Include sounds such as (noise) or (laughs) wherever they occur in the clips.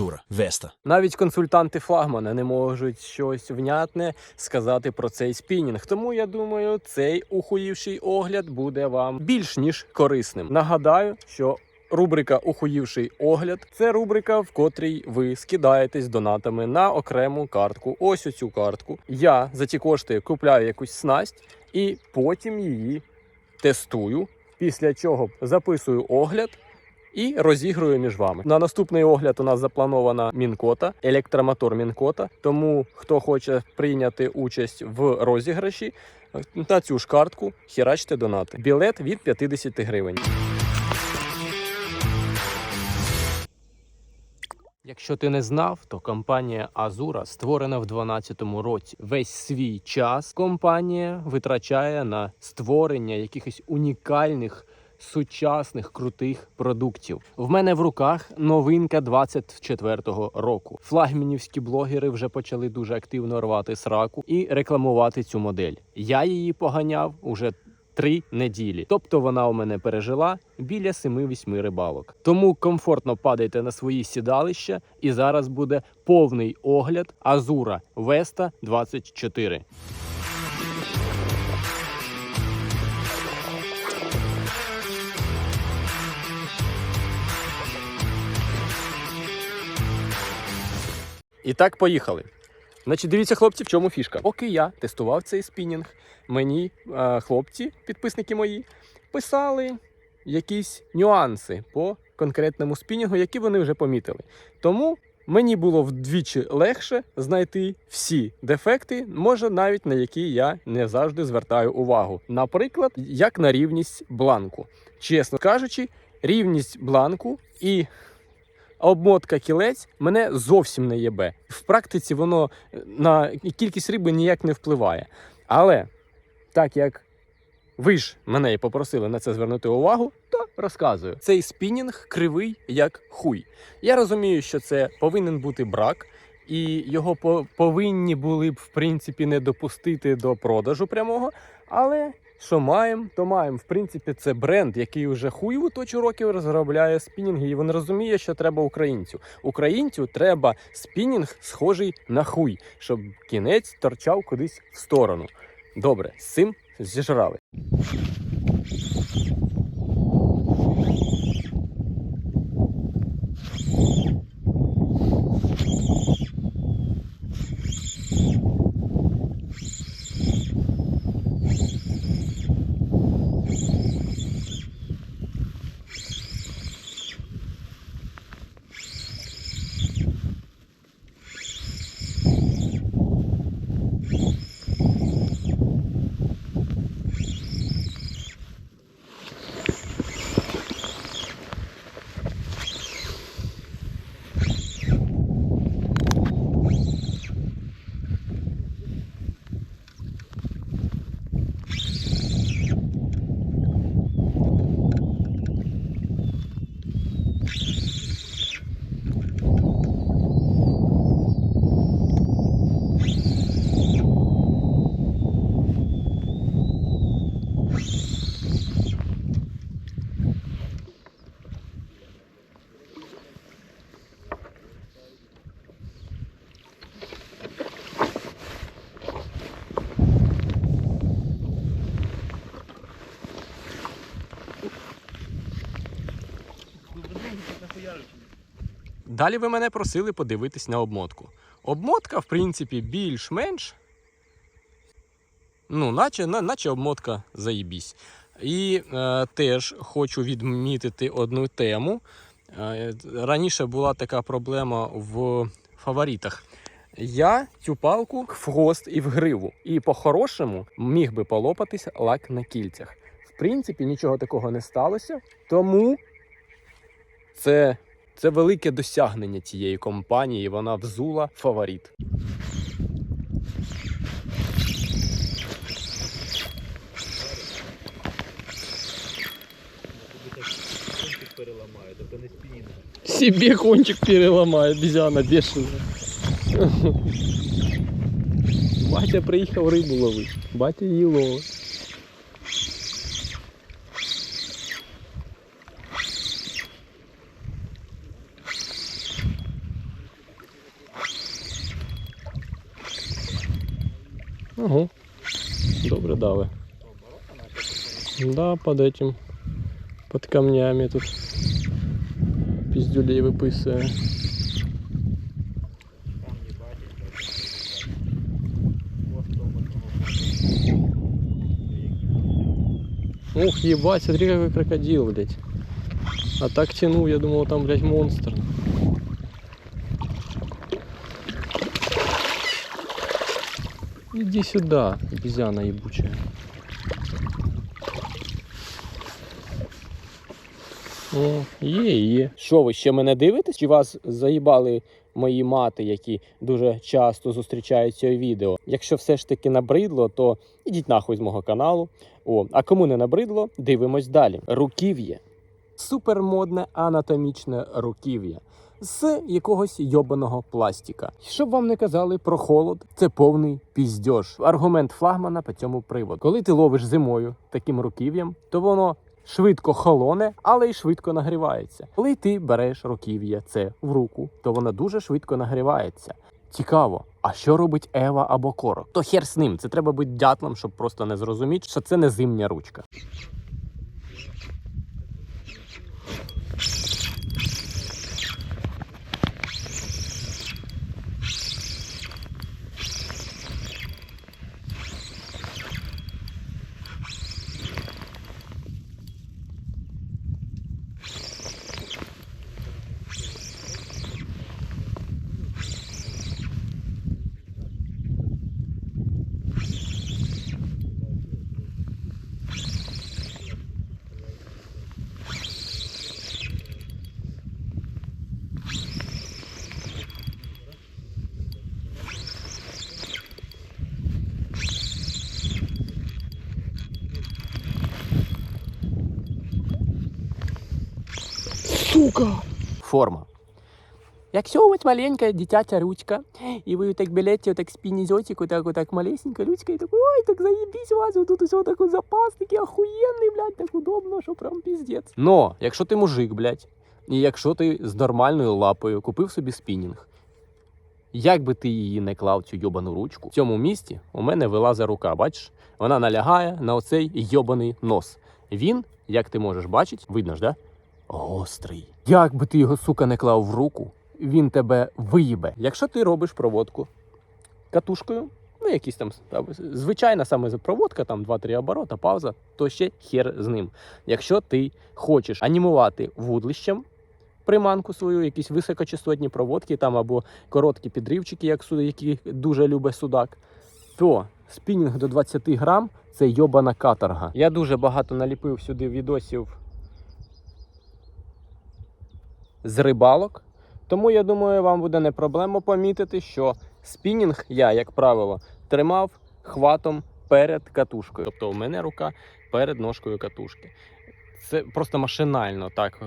Азура, Веста. Навіть консультанти флагмана не можуть щось внятне сказати про цей спінінг. Тому я думаю, цей ухуївший огляд буде вам більш ніж корисним. Нагадаю, що рубрика Ухуївший огляд це рубрика, в котрій ви скидаєтесь донатами на окрему картку. Ось оцю картку. Я за ті кошти купляю якусь снасть і потім її тестую. Після чого записую огляд і розігрую між вами. На наступний огляд у нас запланована мінкота, електромотор мінкота. Тому хто хоче прийняти участь в розіграші, на цю ж картку херачте донати. Білет від 50 гривень. Якщо ти не знав, то компанія Азура створена в 2012 році. Весь свій час компанія витрачає на створення якихось унікальних. Сучасних крутих продуктів в мене в руках новинка 24-го року. Флагмінівські блогери вже почали дуже активно рвати сраку і рекламувати цю модель. Я її поганяв уже три неділі. Тобто вона у мене пережила біля 7-8 рибалок. Тому комфортно падайте на свої сідалища, і зараз буде повний огляд Азура Веста 24. І так, поїхали. Значить, дивіться, хлопці, в чому фішка. Поки я тестував цей спінінг, мені е, хлопці, підписники мої, писали якісь нюанси по конкретному спінінгу, які вони вже помітили. Тому мені було вдвічі легше знайти всі дефекти, може навіть на які я не завжди звертаю увагу. Наприклад, як на рівність бланку. Чесно кажучи, рівність бланку і обмотка кілець мене зовсім не єбе. В практиці воно е, на кількість риби ніяк не впливає. Але так як ви ж мене і попросили на це звернути увагу, то розказую. Цей спінінг кривий як хуй. Я розумію, що це повинен бути брак. І його по- повинні були б в принципі не допустити до продажу прямого. Але що маємо, то маємо. В принципі, це бренд, який вже хуйву точу років розробляє спінінги, і він розуміє, що треба українцю. Українцю треба спінінг, схожий на хуй, щоб кінець торчав кудись в сторону. Добре, з цим зіжрали. Далі ви мене просили подивитись на обмотку. Обмотка, в принципі, більш-менш. Ну, наче, на- наче обмотка заїбісь. І е, теж хочу відмітити одну тему. Е, раніше була така проблема в фаворитах. Я цю палку в хвост і в гриву. І по-хорошому міг би полопатися лак на кільцях. В принципі, нічого такого не сталося. Тому це це велике досягнення цієї компанії. Вона взула фаворит. Себе кончик переломает, обезьяна бешеная. Батя приїхав рибу ловити. Батя її ловить. Ого. Добре дали. Да, под этим. Под камнями тут. Пиздюлей выписывая. Ух, ебать, смотри какой крокодил, блядь. А так тянул, я думал, там, блядь, монстр. Иди сюда, обезьяна ебучая. О, є, є. Що ви ще мене дивитесь? Чи вас заїбали мої мати, які дуже часто зустрічаються у відео? Якщо все ж таки набридло, то ідіть нахуй з мого каналу. О, а кому не набридло, дивимось далі. Руків'я. Супермодне анатомічне руків'я. З якогось йобаного пластика. Щоб вам не казали про холод, це повний піздьош. Аргумент флагмана по цьому приводу. Коли ти ловиш зимою таким руків'ям, то воно швидко холоне, але й швидко нагрівається. Коли ти береш руків'я це в руку, то вона дуже швидко нагрівається. Цікаво, а що робить Ева або Корок? То хер з ним. Це треба бути дятлом, щоб просто не зрозуміти, що це не зимня ручка. Сука! Форма. Якщо у вас маленька дитяча ручка, і ви так берете, так спінізете, так, так малесенька ручка, і так, ой, так заєбісь у вас, тут все так запас такий охуєнний, блядь, так удобно, що прям піздець. Но, якщо ти мужик, блядь, і якщо ти з нормальною лапою купив собі спінінг, як би ти її не клав цю йобану ручку, в цьому місці у мене вилазить рука, бачиш? Вона налягає на оцей йобаний нос. Він, як ти можеш бачити, видно ж, да? Гострий. Як би ти його, сука, не клав в руку, він тебе виїбе. Якщо ти робиш проводку катушкою, ну якісь там звичайна саме проводка, там 2-3 оборота, пауза, то ще хер з ним. Якщо ти хочеш анімувати вудлищем приманку свою, якісь високочастотні проводки там або короткі підривчики, як суди, які дуже любить судак, то спінінг до 20 грам це йобана каторга. Я дуже багато наліпив сюди відосів з рибалок. Тому я думаю, вам буде не проблема помітити, що спінінг я, як правило, тримав хватом перед катушкою. Тобто у мене рука перед ножкою катушки. Це просто машинально так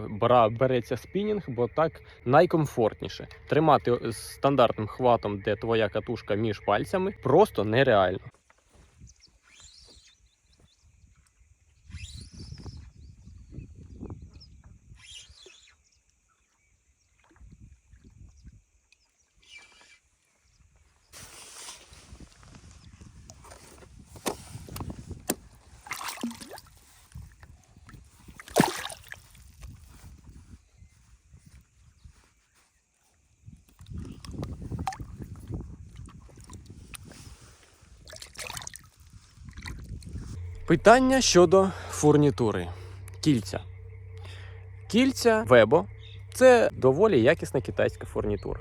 береться спінінг, бо так найкомфортніше. Тримати стандартним хватом, де твоя катушка між пальцями, просто нереально. Питання щодо фурнітури. Кільця. Кільця Вебо це доволі якісна китайська фурнітура.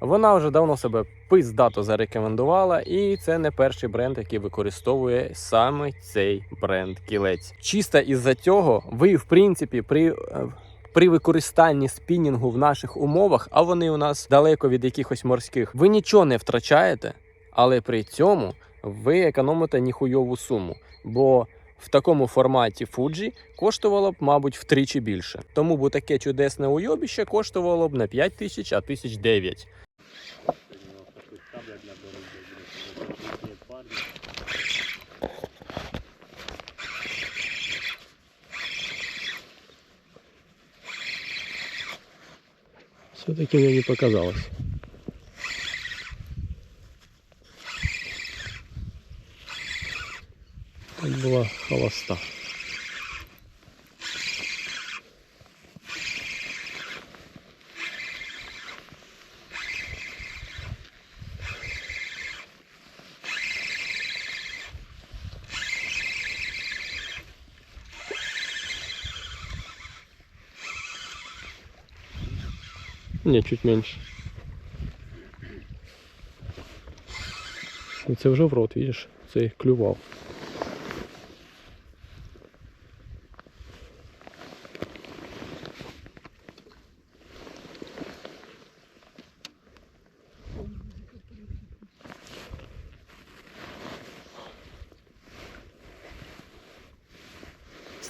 Вона вже давно себе пиздато зарекомендувала, і це не перший бренд, який використовує саме цей бренд кілець. Чисто із-за цього ви, в принципі, при. е, При використанні спінінгу в наших умовах, а вони у нас далеко від якихось морських, ви нічого не втрачаєте, але при цьому ви економите ніхуйову суму. Бо в такому форматі Fuji коштувало б, мабуть, втричі більше. Тому б таке чудесне уйобіще коштувало б не 5 тисяч, а тисяч 9. Все-таки мне не показалось. Тут була холоста. Ні, чуть менше. Ну, Це вже в рот, видиш, це клював.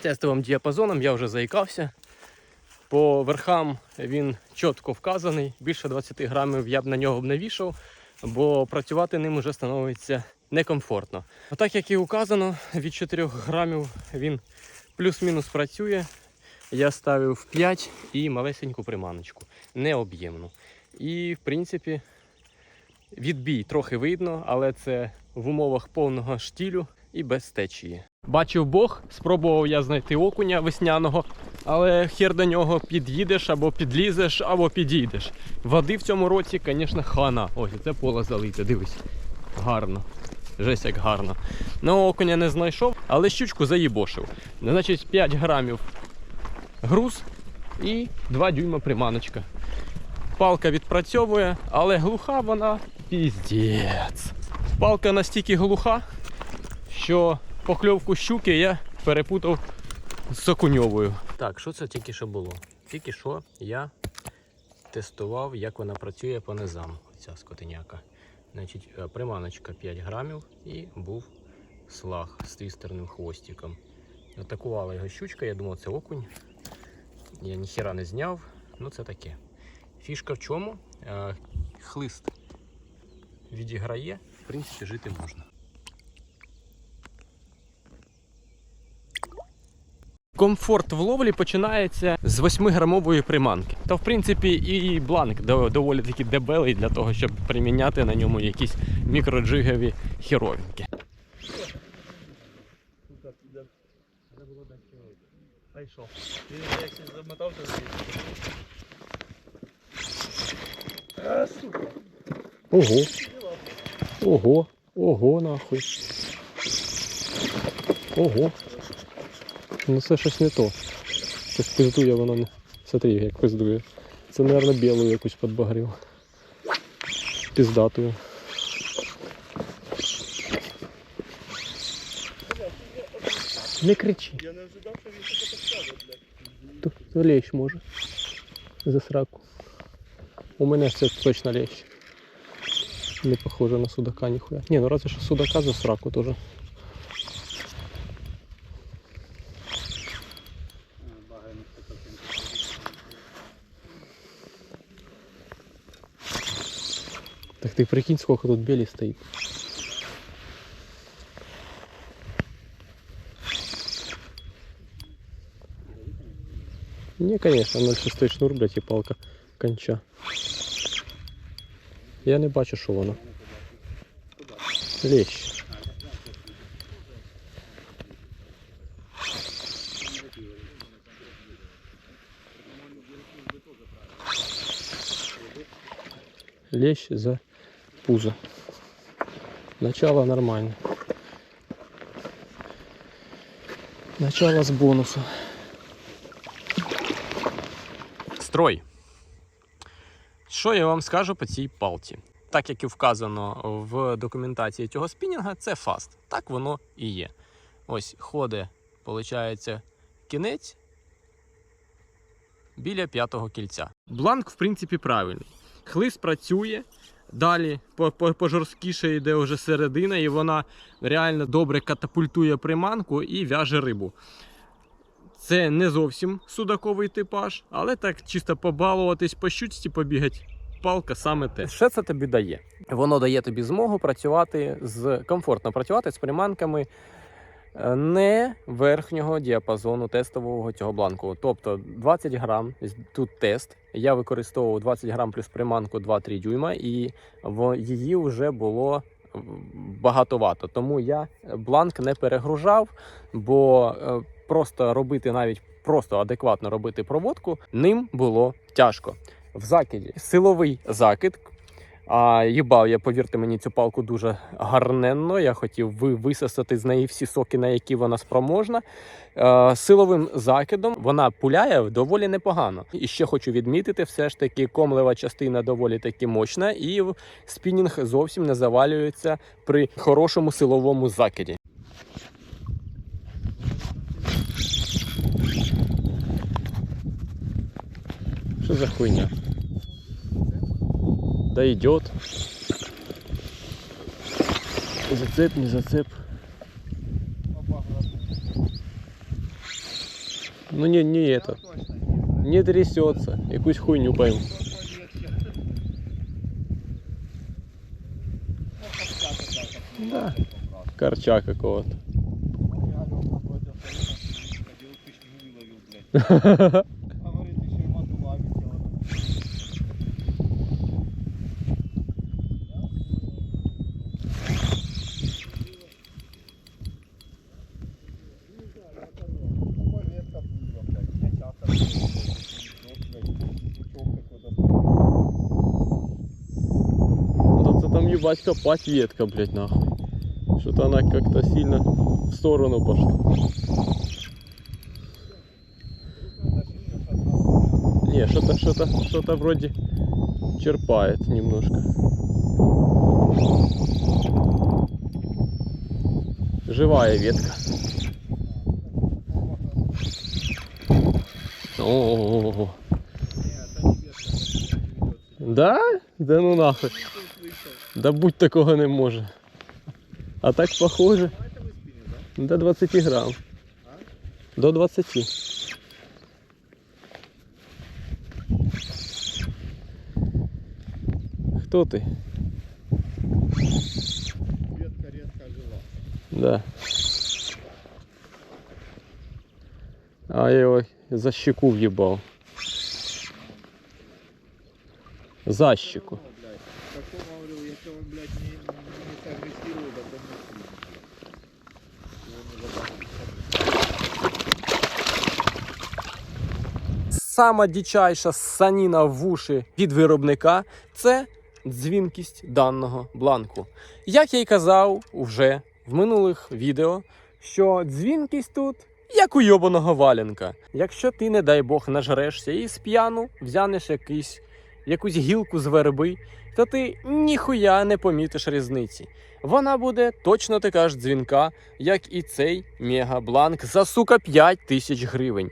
Тестовим діапазоном я вже заїкався. По верхам він чітко вказаний, більше 20 грамів я б на нього б не вішав, бо працювати ним вже становиться некомфортно. А так як і указано, від 4 грамів він плюс-мінус працює. Я ставив 5 і малесеньку приманочку, необ'ємну. І в принципі відбій трохи видно, але це в умовах повного штілю і без течії. Бачив Бог, спробував я знайти окуня весняного, але хер до нього під'їдеш або підлізеш, або підійдеш. Води в цьому році, звісно, хана. Ось це поле залите, дивись. Гарно. Жесть як гарно. Ну, окуня не знайшов, але щучку заїбошив. Значить, 5 грамів груз і 2 дюйма приманочка. Палка відпрацьовує, але глуха вона піздець. Палка настільки глуха, що покльовку щуки я перепутав з сокуньовою. Так, що це тільки що було? Тільки що я тестував, як вона працює по низам, ця скотиняка. Значить, е, приманочка 5 грамів і був слаг з твістерним хвостиком. Атакувала його щучка, я думав, це окунь. Я ніхіра не зняв, ну це таке. Фішка в чому? Е, Хлист відіграє, в принципі, жити можна. Комфорт в ловлі починається з 8-грамової приманки. Та в принципі і бланк доволі таки дебелий для того, щоб приміняти на ньому якісь мікроджигові А. Ого. Ого. Ого, нахуй. Ого. Ну це щось не то. Щось пиздує воно не. Смотри, як пиздує. Це, мабуть, білу якусь подбагрив. Пиздатую. Не кричи. Я не ожидав, що він так скаже, блядь. Лещ може. За сраку. У мене це точно лещ. Не похоже на судака ніхуя. Ні, ну разве що судака за сраку теж. Так ты прикинь, сколько тут бели стоит. Не, конечно, 0,6 шнур, блядь, і палка конча. Я не бачу, що воно. Лещ. Лещ за пузо. Начало нормально. Начало с бонуса. Строй. Що я вам скажу по цій палці? Так як і вказано в документації цього спінінга, це фаст. Так воно і є. Ось ходить, виходить, кінець біля п'ятого кільця. Бланк, в принципі, правильний. Хлист працює. Далі по- по- пожорсткіше йде вже середина, і вона реально добре катапультує приманку і в'яже рибу. Це не зовсім судаковий типаж, але так чисто побалуватись, по щучці побігати. Палка саме те. Що це тобі дає? Воно дає тобі змогу працювати з комфортно працювати з приманками не верхнього діапазону тестового цього бланку. Тобто 20 грам, тут тест. Я використовував 20 грам плюс приманку 2-3 дюйма, і її вже було багатовато. Тому я бланк не перегружав, бо е, просто робити навіть просто адекватно робити проводку ним було тяжко. В закиді силовий закид. А їбав я, повірте мені, цю палку дуже гарненно. Я хотів ви- висосати з неї всі соки, на які вона спроможна. Е, силовим закидом вона пуляє доволі непогано. І ще хочу відмітити, все ж таки комлева частина доволі таки мощна, і спінінг зовсім не завалюється при хорошому силовому закиді. Что за хуйня? Да идет. Зацеп, не зацеп. Ну не, не это. Не трясется. Якусь хуйню пойму. Да. Корча какого-то. (laughs) (laughs) Да це там ебать копать ветка, блядь, нахуй. Что-то она как-то сильно в сторону пошла. Не, что-то, что-то, что-то вроде черпает немножко. Живая ветка. О, Да? Да ну нахуй. Да будь такого не може. А так похоже. До 20 грам. До 20. Хто ти? Ветка редко жила. Да. А я его за щеку въебал. За щеку. Ну, блядь. Такого, говорю, если он, блядь, не, не сагрессирует, то не сильно. Его не забанить. Сама дичайша саніна в уші від виробника це дзвінкість даного бланку. Як я й казав вже в минулих відео, що дзвінкість тут як у йобаного валенка. Якщо ти, не дай Бог, нажрешся і з п'яну взянеш якийсь, якусь гілку з верби, то ти ніхуя не помітиш різниці. Вона буде точно така ж дзвінка, як і цей мегабланк за сука 5 тисяч гривень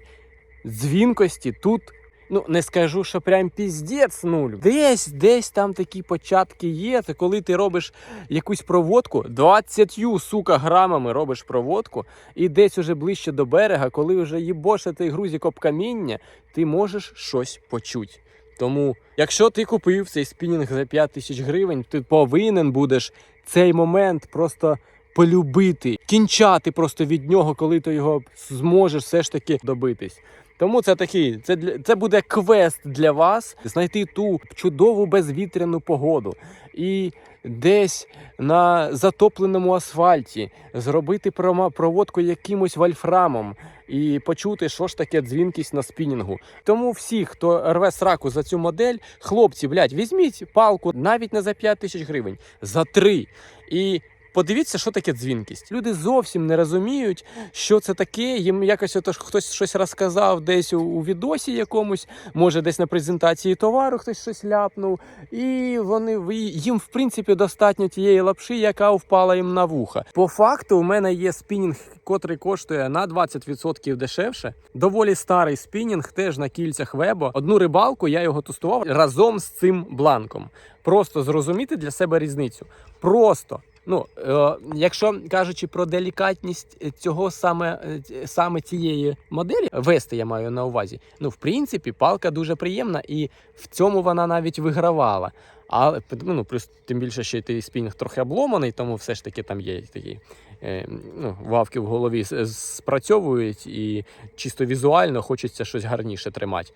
дзвінкості тут. Ну, не скажу, що прям піздець нуль. Десь, десь там такі початки є. Це коли ти робиш якусь проводку, 20 сука грамами робиш проводку, і десь уже ближче до берега, коли вже їбошити грузик об каміння, ти можеш щось почути. Тому, якщо ти купив цей спінінг за 5 тисяч гривень, ти повинен будеш цей момент просто полюбити, кінчати просто від нього, коли ти його зможеш все ж таки добитись. Тому це такий, це це буде квест для вас знайти ту чудову безвітряну погоду і десь на затопленому асфальті зробити проводку якимось вольфрамом і почути, що ж таке дзвінкість на спінінгу. Тому всі, хто рве сраку за цю модель, хлопці, блядь, візьміть палку навіть не за 5 тисяч гривень, за 3. І Подивіться, що таке дзвінкість. Люди зовсім не розуміють, що це таке. Їм якось ото хтось щось розказав десь у, у відосі якомусь, може десь на презентації товару хтось щось ляпнув. І вони їм, в принципі, достатньо тієї лапши, яка впала їм на вуха. По факту, у мене є спінінг, котрий коштує на 20% дешевше. Доволі старий спінінг, теж на кільцях вебо. Одну рибалку я його тестував разом з цим бланком. Просто зрозуміти для себе різницю. Просто. Ну, е, якщо кажучи про делікатність цього саме, е, саме цієї моделі, вести я маю на увазі. Ну, в принципі, палка дуже приємна, і в цьому вона навіть вигравала. Але ну, плюс тим більше, що той спінінг трохи обломаний, тому все ж таки там є такі е, ну, вавки в голові спрацьовують, і чисто візуально хочеться щось гарніше тримати.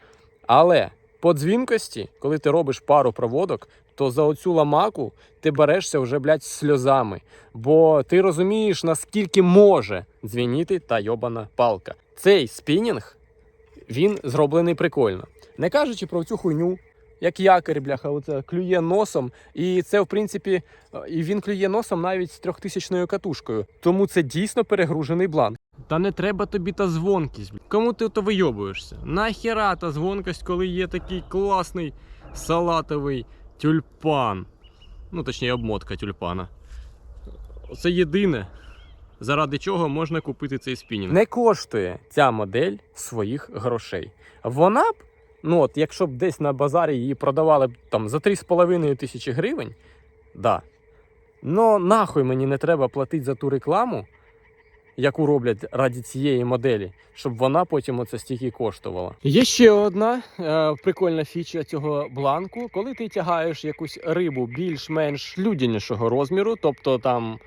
Але По дзвінкості, коли ти робиш пару проводок, то за оцю ламаку ти берешся вже, блядь, сльозами. Бо ти розумієш, наскільки може дзвеніти та йобана палка. Цей спінінг, він зроблений прикольно. Не кажучи про цю хуйню, як якорь, бляха, оце клює носом. І це, в принципі, і він клює носом навіть з трьохтисячною катушкою. Тому це дійсно перегружений бланк. Та не треба тобі та звонкість. Кому ти то вийобуєшся? Нахіра та звонкость, коли є такий класний салатовий тюльпан. Ну, точніше, обмотка тюльпана. Це єдине, заради чого можна купити цей спінінг. Не коштує ця модель своїх грошей. Вона б, ну от, якщо б десь на базарі її продавали б там за 3,5 тисячі гривень, да. Ну нахуй мені не треба платити за ту рекламу, яку роблять раді цієї моделі, щоб вона потім оце стільки коштувала. Є ще одна е, прикольна фіча цього бланку. Коли ти тягаєш якусь рибу більш-менш людянішого розміру, тобто там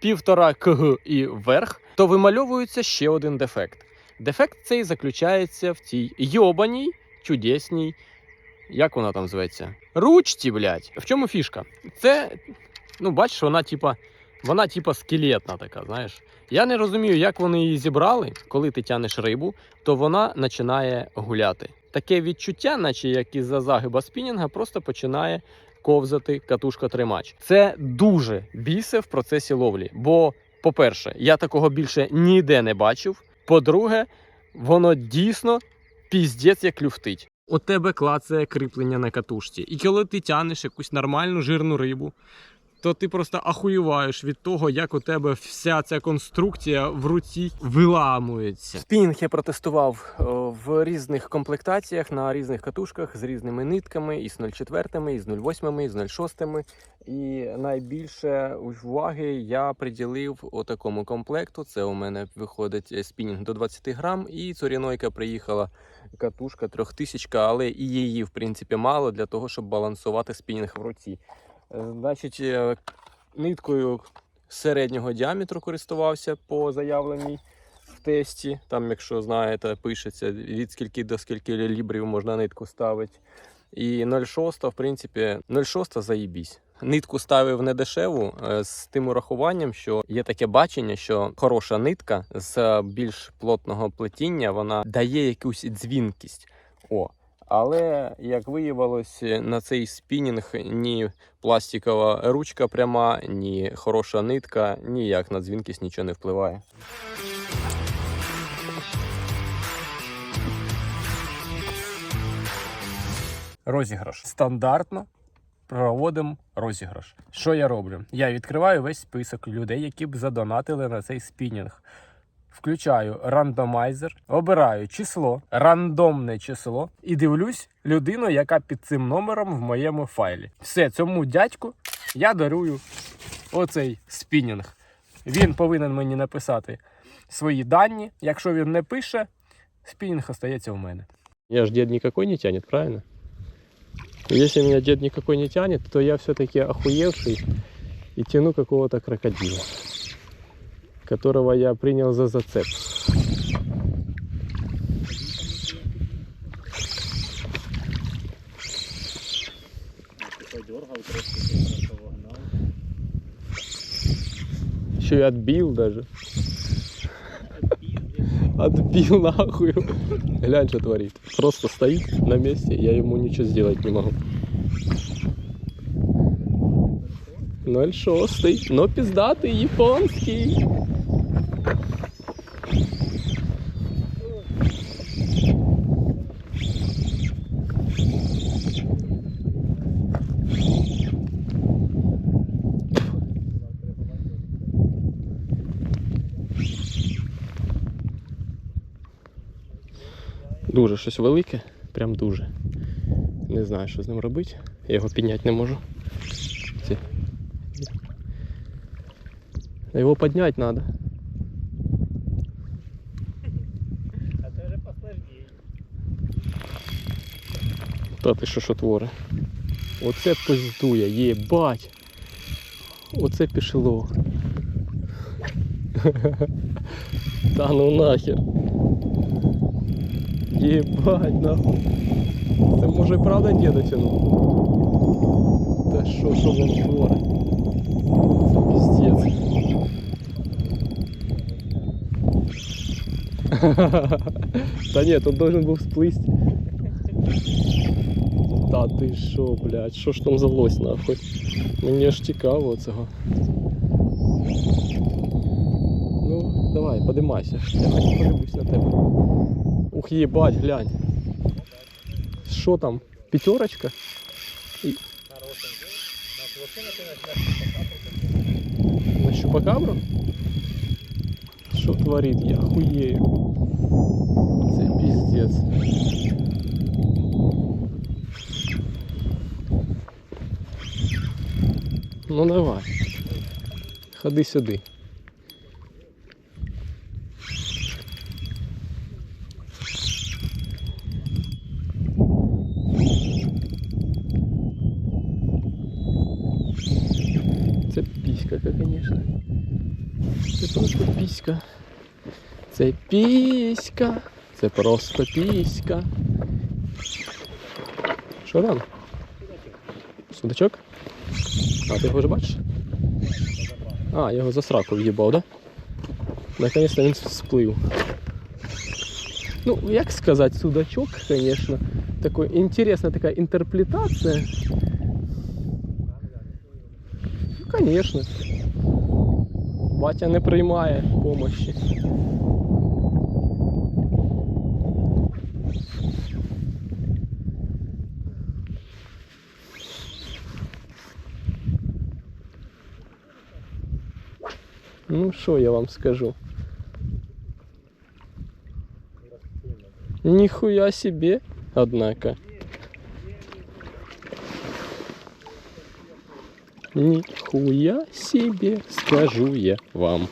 півтора кг і вверх, то вимальовується ще один дефект. Дефект цей заключається в цій йобаній, чудесній, як вона там зветься? Ручці, блядь. В чому фішка? Це, ну, бачиш, вона типа, вона типа скелетна така, знаєш. Я не розумію, як вони її зібрали, коли ти тянеш рибу, то вона починає гуляти. Таке відчуття, наче як із-за загиба спінінга, просто починає ковзати катушка-тримач. Це дуже бісе в процесі ловлі. Бо, по-перше, я такого більше ніде не бачив. По-друге, воно дійсно піздець як люфтить. У тебе клацає кріплення на катушці. І коли ти тянеш якусь нормальну жирну рибу, то ти просто ахуєваєш від того, як у тебе вся ця конструкція в руці виламується. Спінг я протестував е, в різних комплектаціях на різних катушках з різними нитками, і з 0,4, і з 0,8, і з 0,6. І найбільше уваги я приділив отакому комплекту. Це у мене виходить е, спінінг до 20 грам, і цурінойка приїхала катушка трьохтисячка, але і її в принципі мало для того, щоб балансувати спінінг в руці. Е, Значить, е, ниткою середнього діаметру користувався по заявленій в тесті. Там, якщо знаєте, пишеться від скільки до скільки лібрів можна нитку ставити. І 0,6, в принципі, 0,6 заїбісь. Нитку ставив не дешеву е, з тим урахуванням, що є таке бачення, що хороша нитка з більш плотного плетіння вона дає якусь дзвінкість. О, але як виявилось, на цей спінінг ні пластикова ручка пряма, ні хороша нитка, ніяк на дзвінкість нічого не впливає. Розіграш. Стандартно проводимо розіграш. Що я роблю? Я відкриваю весь список людей, які б задонатили на цей спінінг. Включаю рандомайзер, обираю число, рандомне число і дивлюсь людину, яка під цим номером в моєму файлі. Все, цьому дядьку я дарую оцей спінінг. Він повинен мені написати свої дані. Якщо він не пише, спінінг остається в мене. Я ж дед никакой не тянет, правильно? Если меня дед никакой не тянет, то я все-таки охуевший и тяну какого-то крокодила, которого я принял за зацеп. Еще и отбил даже. Отбил нахуй. Глянь, что творит. Просто стоит на месте, я ему ничего сделать не могу. 0,6, но пиздатый японский. Дуже щось велике, прям дуже. Не знаю, що з ним робити. Я його підняти не можу. Це- Його підняти треба. А це вже посложніше. Та ти що що твори? Оце пиздує, єбать. Оце пішло. (laughs) Та ну нахер. Єбать нахуй. Це може і правда діда тянув. Та що, що вам творить? Це піздець. Та ні, тут должен був сплисти. Та ти що, блядь, що ж там за лось нахуй? Мені аж цікаво цього. Ну, давай, подимайся. Я хоч подивлюсь на тебе. Ух, їбать, глянь. Що там? П'ятерочка? На щупакабру? Що творить? Я хуєю. Це піздець. Ну давай. Ходи сюди. Піська. Це піська. Це просто піська. Що там? Судачок? А, ти його вже бачиш? А, його за сраку в'їбав, да? Наконец-то він сплив. Ну, як сказати, судачок, звісно. Такой, інтересна така інтерпретація. Ну, конечно. Батя не приймає помощі. Ну, що я вам скажу? Ніхуя себе, однако. Нихуя себе, скажу я вам.